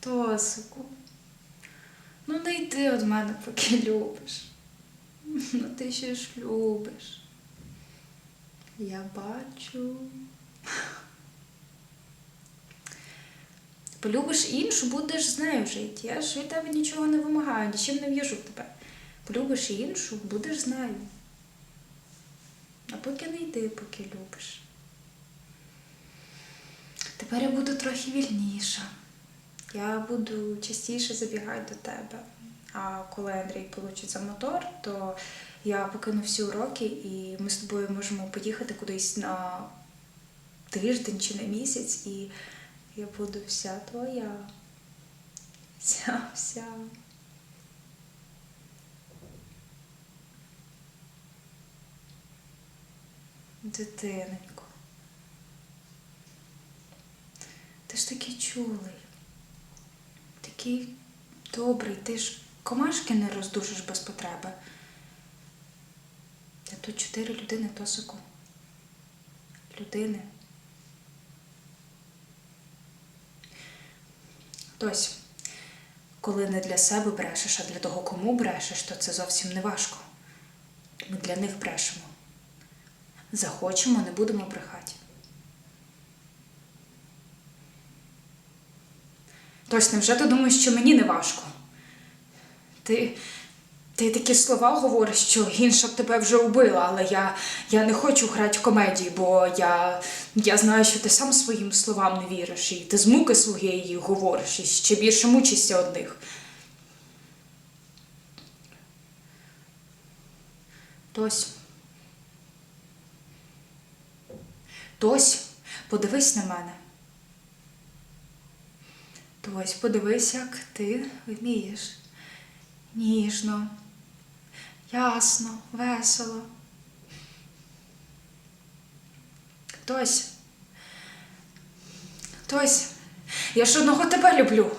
Тосику. Ну не йди від мене, поки любиш. Ну ти ще ж любиш. Я бачу. Полюбиш іншу, будеш з нею жити. Я ж від тебе нічого не вимагаю, нічим не в'їжу в тебе. Полюбиш іншу, будеш з нею. А поки не йди, поки любиш. Тепер я буду трохи вільніша. Я буду частіше забігати до тебе. А коли Андрій получить за мотор, то я покину всі уроки і ми з тобою можемо поїхати кудись на тиждень чи на місяць, і я буду вся твоя. Вся, вся. Дитиненько. Ти ж такий чулий, такий добрий, ти ж комашки не роздушиш без потреби. Та тут чотири людини тосику. Людини. Тось, коли не для себе брешеш, а для того, кому брешеш, то це зовсім не важко. Ми для них брешемо. Захочемо, не будемо брехати. Тось, невже ти думаєш, що мені не важко? Ти, ти такі слова говориш, що інша б тебе вже убила, але я, я не хочу грати в комедії, бо я, я знаю, що ти сам своїм словам не віриш, і ти з муки своєї говориш, і ще більше мучишся одних. Тось. Тось, подивись на мене. Тось, подивись, як ти вмієш. Ніжно, ясно, весело. Тось. Тось, я ж одного тебе люблю.